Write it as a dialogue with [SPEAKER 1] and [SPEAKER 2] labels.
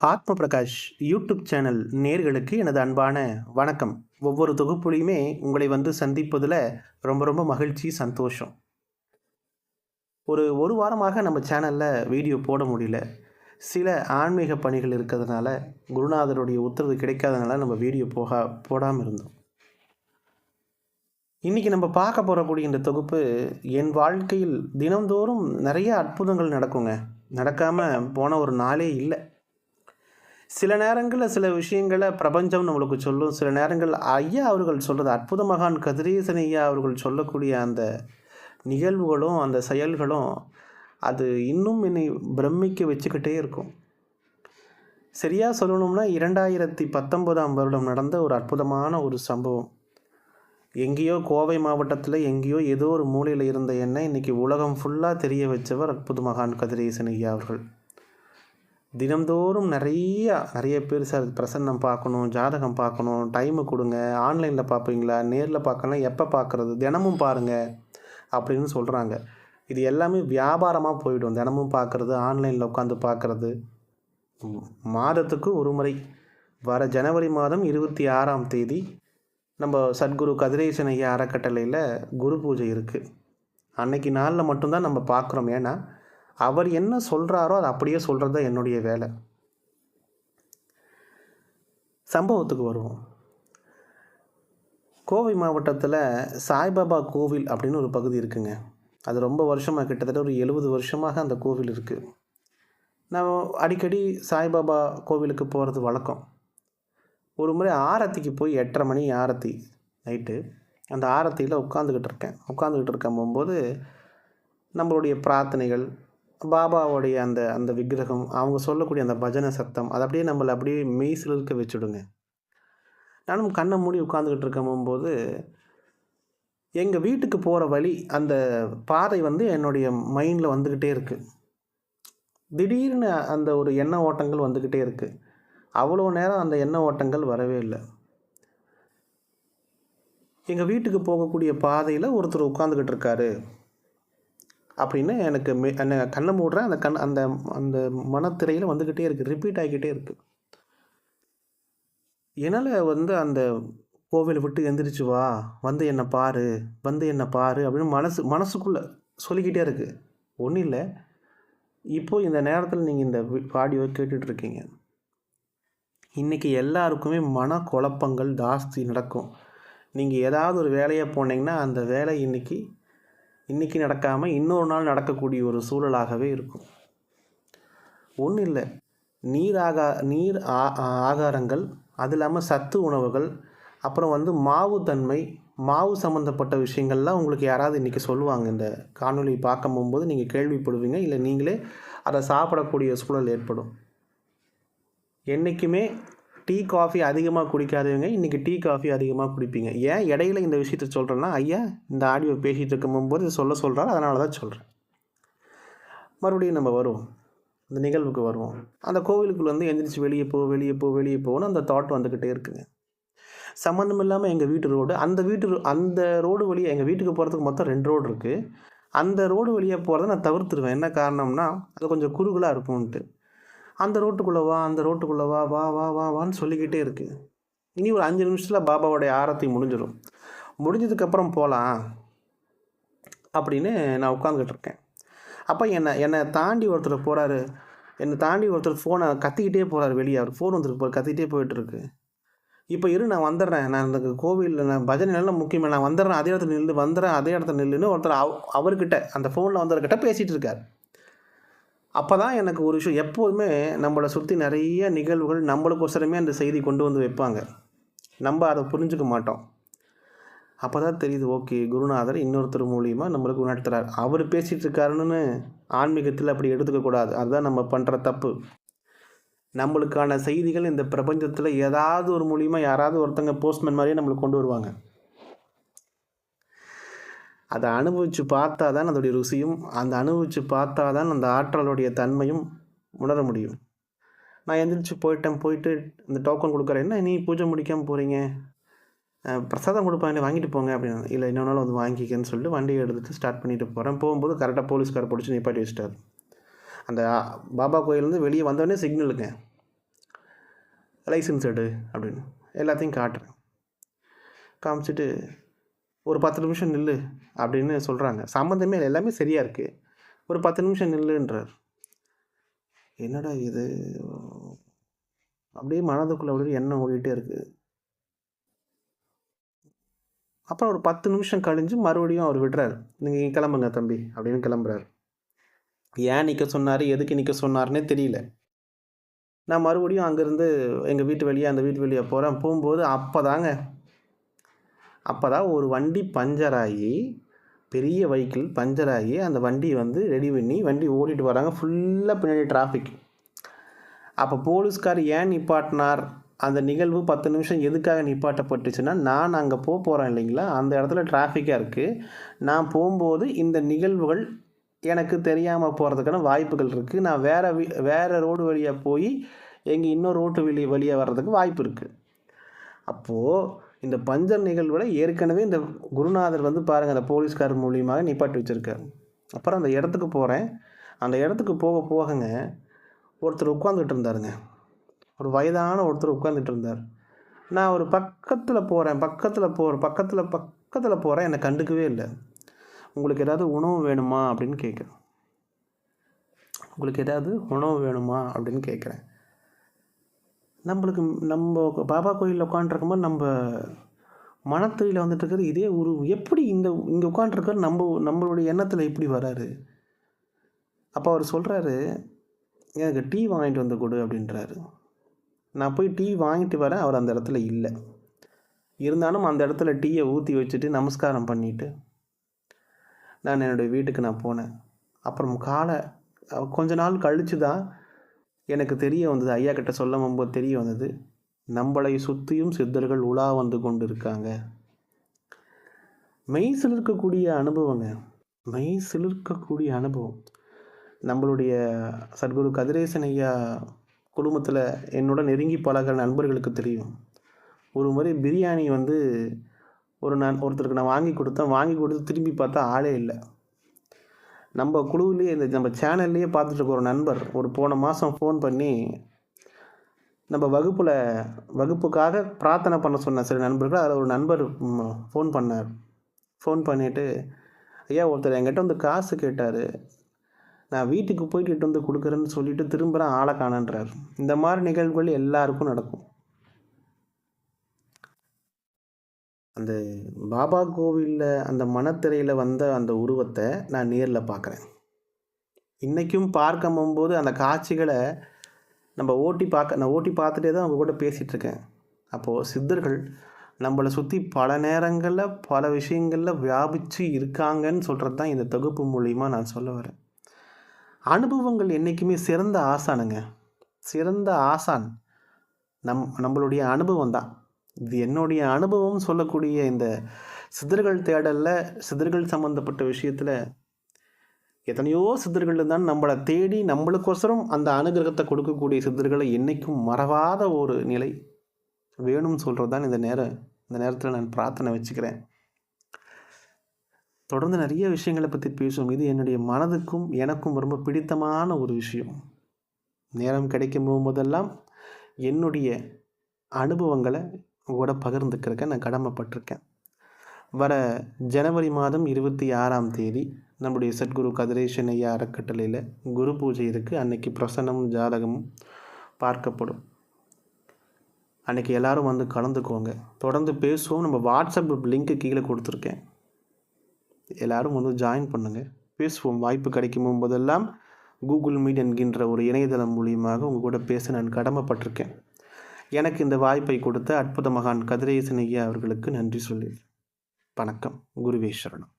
[SPEAKER 1] ஆத்ம Prakash YouTube channel நேர்களுக்கு எனது அன்பான வணக்கம். ஒவ்வொரு தொகுப்புலையுமே உங்களை வந்து சந்திப்பதில் ரொம்ப ரொம்ப மகிழ்ச்சி சந்தோஷம். ஒரு ஒரு வாரமாக நம்ம சேனலில் வீடியோ போட முடியல. சில ஆன்மீக பணிகள் இருக்கிறதுனால குருநாதருடைய உத்தரவு கிடைக்காதனால நம்ம வீடியோ போக போடாமல் இருந்தோம். இன்றைக்கி நம்ம பார்க்க போகிறக்கூடிய இந்த தொகுப்பு என் வாழ்க்கையில் தினந்தோறும் நிறைய அற்புதங்கள் நடக்குங்க. நடக்காமல் போன ஒரு நாளே இல்லை. சில நேரங்களில் சில விஷயங்களை பிரபஞ்சம் நம்மளுக்கு சொல்லும். சில நேரங்கள் ஐயா அவர்கள் சொல்கிறது அற்புத மகான் கதிரேசன் ஐயா அவர்கள் சொல்லக்கூடிய அந்த நிகழ்வுகளும் அந்த செயல்களும் அது இன்னும் என்னை பிரமிக்க வச்சுக்கிட்டே இருக்கும். சரியாக சொல்லணும்னா இரண்டாயிரத்தி பத்தொன்பதாம் வருடம் நடந்த ஒரு அற்புதமான ஒரு சம்பவம். எங்கேயோ கோவை மாவட்டத்தில் எங்கேயோ ஏதோ ஒரு மூலையில் இருந்த என்னை இன்றைக்கி உலகம் ஃபுல்லாக தெரிய வச்சவர் அற்புத மகான் கதிரேசன் ஐயா அவர்கள். தினந்தோறும் நிறையா நிறைய பேர் சார் பிரசன்னம் பார்க்கணும் ஜாதகம் பார்க்கணும் டைமு கொடுங்க ஆன்லைனில் பார்ப்பீங்களா நேரில் பார்க்கலாம் எப்போ பார்க்குறது தினமும் பாருங்கள் அப்படின்னு சொல்கிறாங்க இது எல்லாமே வியாபாரமாக போயிடும். தினமும் பார்க்குறது ஆன்லைனில் உட்காந்து பார்க்குறது. மாதத்துக்கு ஒரு முறை. வர ஜனவரி மாதம் இருபத்தி ஆறாம் தேதி நம்ம சத்குரு கதிரேசன் ஐயா அறக்கட்டளையில் குரு பூஜை இருக்குது அன்னைக்கு நாளில் மட்டும்தான் நம்ம பார்க்குறோம். ஏன்னா அவர் என்ன சொல்கிறாரோ அதை அப்படியே சொல்கிறது தான் என்னுடைய வேலை. சம்பவத்துக்கு வருவோம். கோவை மாவட்டத்தில் சாய்பாபா கோவில் அப்படின்னு ஒரு பகுதி இருக்குங்க. அது ரொம்ப வருஷமாக கிட்டத்தட்ட ஒரு எழுபது வருஷமாக அந்த கோவில் இருக்குது நான் அடிக்கடி சாய்பாபா கோவிலுக்கு போகிறது வழக்கம். ஒரு முறை ஆரத்திக்கு போய் எட்டரை மணி ஆரத்தி நைட்டு அந்த ஆரத்தியில் உட்காந்துக்கிட்டு இருக்கேன். உட்காந்துக்கிட்டு இருக்கும் போகும்போது நம்மளுடைய பிரார்த்தனைகள் பாபாவுடைய அந்த அந்த விக்கிரகம் அவங்க சொல்லக்கூடிய அந்த பஜனை சத்தம் அதை அப்படியே நம்மளை அப்படியே மெய் சிலிர்க்க வச்சுடுங்க. நானும் கண்ணை மூடி உட்காந்துக்கிட்டு இருக்கும்போது எங்கள் வீட்டுக்கு போகிற வழி அந்த பாதை வந்து என்னுடைய மைண்டில் வந்துக்கிட்டே இருக்குது திடீர்னு அந்த ஒரு எண்ண ஓட்டங்கள் வந்துக்கிட்டே இருக்குது அவ்வளோ நேரம் அந்த எண்ண ஓட்டங்கள் வரவே இல்லை. எங்கள் வீட்டுக்கு போகக்கூடிய பாதையில் ஒருத்தர் உட்காந்துக்கிட்டு இருக்காரு. அப்படின்னு எனக்கு மெ என்ன கண்ணை மூடுறேன். அந்த கண் அந்த அந்த மனத்திரையில் வந்துக்கிட்டே இருக்குது ரிப்பீட் ஆகிக்கிட்டே இருக்குது என்னால் வந்து அந்த கோவிலை விட்டு எந்திரிச்சு வா. வந்து என்னை பாரு. வந்து என்னை பாரு அப்படின்னு மனசு மனசுக்குள்ளே சொல்லிக்கிட்டே இருக்குது ஒன்றும் இல்லை. இப்போது இந்த நேரத்தில் நீங்கள் இந்த ஆடியோ கேட்டுட்ருக்கீங்க இன்றைக்கி எல்லாருக்குமே மன குழப்பங்கள் ஜாஸ்தி நடக்கும். நீங்கள் ஏதாவது ஒரு வேலையை போனீங்கன்னா அந்த வேலை இன்றைக்கி இன்றைக்கி நடக்காமல் இன்னொரு நாள் நடக்கக்கூடிய ஒரு சூழலாகவே இருக்கும். ஒன்றும் இல்லை. நீர் ஆகா நீர் ஆ ஆகாரங்கள் அது இல்லாமல் சத்து உணவுகள் அப்புறம் வந்து மாவு தன்மை மாவு சம்மந்தப்பட்ட விஷயங்கள்லாம் உங்களுக்கு யாராவது இன்றைக்கி சொல்லுவாங்க. இந்த காணொலி பார்க்க போகும்போது நீங்கள் கேள்விப்படுவீங்க இல்லை நீங்களே அதை சாப்பிடக்கூடிய சூழல் ஏற்படும். என்றைக்குமே டீ காஃபி அதிகமாக குடிக்காதவங்க இன்றைக்கி டீ காஃபி அதிகமாக குடிப்பீங்க. ஏன் இடையில இந்த விஷயத்த சொல்கிறேன்னா ஐயா இந்த ஆடியோ பேசிகிட்டு இருக்கும் போது சொல்ல சொல்கிறார் அதனால தான் சொல்கிறேன் மறுபடியும் நம்ம வருவோம். அந்த நிகழ்வுக்கு வருவோம். அந்த கோவிலுக்குள்ளே வந்து எந்திரிச்சு வெளியே போ வெளியே போ வெளியே போன்னு அந்த தாட் வந்துக்கிட்டே இருக்குங்க. சம்மந்தம் இல்லாமல் எங்கள் வீட்டு ரோடு அந்த வீட்டு அந்த ரோடு வழியாக எங்கள் வீட்டுக்கு போகிறதுக்கு மொத்தம் ரெண்டு ரோடு இருக்குது அந்த ரோடு வழியாக போகிறத நான் தவிர்த்துருவேன். என்ன காரணம்னா அது கொஞ்சம் குறுகலாக இருக்கும்ன்ட்டு. அந்த ரோட்டுக்குள்ளே வா அந்த ரோட்டுக்குள்ளே வா வா வா வா வான்னு சொல்லிக்கிட்டே இருக்குது இனி ஒரு அஞ்சு நிமிஷத்தில் பாபாவோடைய ஆரத்தி முடிஞ்சிடும் முடிஞ்சதுக்கப்புறம் போகலாம் அப்படின்னு நான் உட்காந்துக்கிட்டு இருக்கேன். அப்போ என்னை என்னை தாண்டி ஒருத்தர் போகிறாரு என்னை தாண்டி ஒருத்தர் ஃபோனை கத்திக்கிட்டே போகிறாரு வெளியே. அவர் ஃபோன் வந்துருக்கு போகிற கத்திக்கிட்டே போயிட்டுருக்கு இப்போ இரு நான் வந்துடுறேன். நான் இந்த கோவிலில் நான் பஜனை நல்லா முக்கியமாக நான் வந்துடுறேன். அதே இடத்துல நில்லு வந்துடுறேன். அதே இடத்துல நில்லுன்னு ஒருத்தர் அவ அவர்கிட்ட அந்த ஃபோனில் வந்தவர்கிட்ட பேசிகிட்டு இருக்கார். அப்போ தான் எனக்கு ஒரு விஷயம் எப்போதுமே நம்மளை சுற்றி நிறைய நிகழ்வுகள் நம்மளுக்கு ஒசரமே அந்த செய்தி கொண்டு வந்து வைப்பாங்க. நம்ம அதை புரிஞ்சுக்க மாட்டோம். அப்போ தான் தெரியுது ஓகே குருநாதர் இன்னொருத்தர் மூலியமாக நம்மளுக்கு உணர்த்துறார். அவர் பேசிகிட்டு இருக்காருன்னு ஆன்மீகத்தில் அப்படி எடுத்துக்கக்கூடாது அதுதான் நம்ம பண்ணுற தப்பு. நம்மளுக்கான செய்திகள் இந்த பிரபஞ்சத்தில் ஏதாவது ஒரு மூலியமாக யாராவது ஒருத்தங்க போஸ்ட்மேன் மாதிரியே நம்மளுக்கு கொண்டு வருவாங்க. அதை அனுபவித்து பார்த்தா தான் அதோடைய ருசியும் அந்த அனுபவித்து பார்த்தா தான் அந்த ஆற்றலுடைய தன்மையும் உணர முடியும். நான் எந்திரிச்சு போயிட்டேன் போயிட்டு இந்த டோக்கன் கொடுக்குறேன். என்ன நீ பூஜை முடிக்காமல் போகிறீங்க பிரசாதம் கொடுப்பாங்க வாங்கிட்டு போங்க அப்படின்னு. இல்லை இன்னொரு வந்து வாங்கிக்கன்னு சொல்லிட்டு வண்டியை எடுத்துகிட்டு ஸ்டார்ட் பண்ணிட்டு போகிறேன் போகும்போது கரெக்டாக போலீஸ்கார் பிடிச்சி நிப்பாட்டி வச்சிட்டார். அந்த பாபா கோயிலேருந்து வெளியே வந்தோடனே சிக்னலுங்க லைசன்ஸ் எடு அப்படின்னு. எல்லாத்தையும் காட்டுறேன். காமிச்சிட்டு ஒரு பத்து நிமிஷம் நில்லு அப்படின்னு சொல்கிறாங்க சம்மந்தமே இல்லை. எல்லாமே சரியாக இருக்குது ஒரு பத்து நிமிஷம் நில்லுன்றார். என்னடா இது? அப்படியே மனதுக்குள்ளே அப்படியே எண்ணம் ஓடிட்டே இருக்குது அப்புறம் ஒரு பத்து நிமிஷம் கழிஞ்சு மறுபடியும் அவர் விடுறாரு. நீங்கள் கிளம்புங்க தம்பி அப்படின்னு கிளம்புறாரு. ஏன் நிற்க சொன்னார்? எதுக்கு நிற்க சொன்னார்னே தெரியல. நான் மறுபடியும் அங்கேருந்து எங்கள் வீட்டு வெளியே அந்த வீட்டு வெளியே போகிறேன் போகும்போது அப்போ தாங்க அப்போ தான் ஒரு வண்டி பஞ்சர் ஆகி பெரிய வெஹிக்கிள் பஞ்சர் ஆகி அந்த வண்டி வந்து ரெடி பண்ணி வண்டி ஓடிட்டு வராங்க. ஃபுல்லாக பின்னாடி டிராஃபிக் அப்போ போலீஸ்கார் ஏன் நிப்பாட்டினார்? அந்த நிகழ்வு பத்து நிமிஷம் எதுக்காக நிப்பாட்டப்பட்டுச்சுன்னா நான் அங்கே போக போகிறேன் இல்லைங்களா? அந்த இடத்துல டிராஃபிக்காக இருக்குது நான் போகும்போது இந்த நிகழ்வுகள் எனக்கு தெரியாமல் போகிறதுக்கான வாய்ப்புகள் இருக்குது நான் வேறு வி வேறு ரோடு வழியாக போய் எங்கள் இன்னொரு ரோட்டு வழி வழியாக வர்றதுக்கு வாய்ப்பு இருக்குது அப்போது இந்த பஞ்சர் நிகழ்வில் ஏற்கனவே இந்த குருநாதர் வந்து பாருங்கள் அந்த போலீஸ்கார் மூலியமாக நிப்பாட்டி வச்சுருக்காரு. அப்புறம் அந்த இடத்துக்கு போகிறேன் அந்த இடத்துக்கு போக போகங்க ஒருத்தர் உட்காந்துட்டு இருந்தாருங்க. ஒரு வயதான ஒருத்தர் உட்காந்துட்டு இருந்தார். நான் ஒரு பக்கத்தில் போகிறேன் பக்கத்தில் போகிற பக்கத்தில் பக்கத்தில் போகிறேன் என்னை கண்டுக்கவே இல்லை. உங்களுக்கு ஏதாவது உணவு வேணுமா அப்படின்னு கேட்குறேன். உங்களுக்கு ஏதாவது உணவு வேணுமா அப்படின்னு கேட்குறேன். நம்மளுக்கு நம்ம பாபா கோயிலில் உட்காண்ட்ருக்கும்போது நம்ம மனத்தையில் வந்துட்டு இருக்கிற இதே ஒரு எப்படி இந்த இங்கே உட்காண்ட்ருக்கார் நம்ம நம்மளுடைய எண்ணத்தில் எப்படி வராரு? அப்போ அவர் சொல்கிறாரு எனக்கு டீ வாங்கிட்டு வந்து கொடு அப்படின்றாரு. நான் போய் டீ வாங்கிட்டு வரேன் அவர் அந்த இடத்துல இல்லை. இருந்தாலும் அந்த இடத்துல டீயை ஊற்றி வச்சுட்டு நமஸ்காரம் பண்ணிவிட்டு நான் என்னுடைய வீட்டுக்கு நான் போனேன். அப்புறம் காலை கொஞ்ச நாள் கழித்து தான் எனக்கு தெரிய வந்தது ஐயா கிட்ட சொல்ல போது தெரிய வந்தது நம்மளை சுற்றியும் சித்தர்கள் உலா வந்து கொண்டு இருக்காங்க மெய் சிலிர்க்கக்கூடிய அனுபவங்க மெய் சிலிர்க்கக்கூடிய அனுபவம். நம்மளுடைய சத்குரு கதிரேசன் ஐயா குடும்பத்தில் என்னோட நெருங்கி பழகிற நண்பர்களுக்கு தெரியும். ஒரு முறை பிரியாணி வந்து ஒரு நான் ஒருத்தருக்கு நான் வாங்கி கொடுத்தேன் வாங்கி கொடுத்து திரும்பி பார்த்தா ஆளே இல்லை. நம்ம குழுவிலேயே இந்த நம்ம சேனல்லையே பார்த்துட்டு இருக்க ஒரு நண்பர் ஒரு போன மாதம் ஃபோன் பண்ணி நம்ம வகுப்பில் வகுப்புக்காக பிரார்த்தனை பண்ண சொன்ன சில நண்பர்கள் அதில் ஒரு நண்பர் ஃபோன் பண்ணார். ஃபோன் பண்ணிவிட்டு ஐயா ஒருத்தர் என்கிட்ட வந்து காசு கேட்டார். நான் வீட்டுக்கு போயிட்டு வந்து கொடுக்குறேன்னு சொல்லிட்டு திரும்புகிறேன் ஆளை காணன்றார். இந்த மாதிரி நிகழ்வுகள் எல்லாருக்கும் நடக்கும். அந்த பாபா கோவிலில் அந்த மனத்திரையில் வந்த அந்த உருவத்தை நான் நேரில் பார்க்குறேன் இன்றைக்கும் பார்க்க போகும்போது அந்த காட்சிகளை நம்ம ஓட்டி பார்க்க நான் ஓட்டி பார்த்துட்டே தான் அவங்க கூட பேசிகிட்ருக்கேன் அப்போது சித்தர்கள் நம்மளை சுற்றி பல நேரங்களில் பல விஷயங்களில் வியாபித்து இருக்காங்கன்னு சொல்கிறது தான் இந்த தொகுப்பு மூலிமா நான் சொல்ல வரேன். அனுபவங்கள் என்றைக்குமே சிறந்த ஆசானுங்க. சிறந்த ஆசான் நம் நம்மளுடைய அனுபவம் தான். இது என்னுடைய அனுபவம் சொல்லக்கூடிய இந்த சித்தர்கள் தேடலில் சித்தர்கள் சம்மந்தப்பட்ட விஷயத்தில் எத்தனையோ சித்தர்கள் தான் நம்மளை தேடி நம்மளுக்கோசரம் அந்த அனுகிரகத்தை கொடுக்கக்கூடிய சித்தர்களை என்றைக்கும் மறவாத ஒரு நிலை வேணும்னு சொல்கிறது தான் இந்த நேரம் இந்த நேரத்தில் நான் பிரார்த்தனை வச்சுக்கிறேன். தொடர்ந்து நிறைய விஷயங்களை பற்றி பேசும் இது என்னுடைய மனதுக்கும் எனக்கும் ரொம்ப பிடித்தமான ஒரு விஷயம். நேரம் கிடைக்கும் போகும்போதெல்லாம் என்னுடைய அனுபவங்களை கூட பகிர்ந்துக்கிறக்க நான் கடமைப்பட்டிருக்கேன். வர ஜனவரி மாதம் இருபத்தி ஆறாம் தேதி நம்முடைய சத்குரு கதிரேஷன் ஐயா அறக்கட்டளையில் குரு பூஜை இருக்குது அன்னைக்கு பிரசனமும் ஜாதகமும் பார்க்கப்படும். அன்றைக்கி எல்லோரும் வந்து கலந்துக்கோங்க. தொடர்ந்து பேசுவோம். நம்ம வாட்ஸ்அப் லிங்க்கு கீழே கொடுத்துருக்கேன். எல்லோரும் வந்து ஜாயின் பண்ணுங்கள் பேசுவோம். வாய்ப்பு கிடைக்கும் போதெல்லாம் கூகுள் மீட் என்கின்ற ஒரு இணையதளம் மூலியமாக உங்கள் கூட பேச நான் கடமைப்பட்டிருக்கேன். எனக்கு இந்த வாய்ப்பை கொடுத்த அற்புத மகான் கதிரேசன் ஐயா அவர்களுக்கு நன்றி சொல்லி வணக்கம். குருவேஸ்வரனம்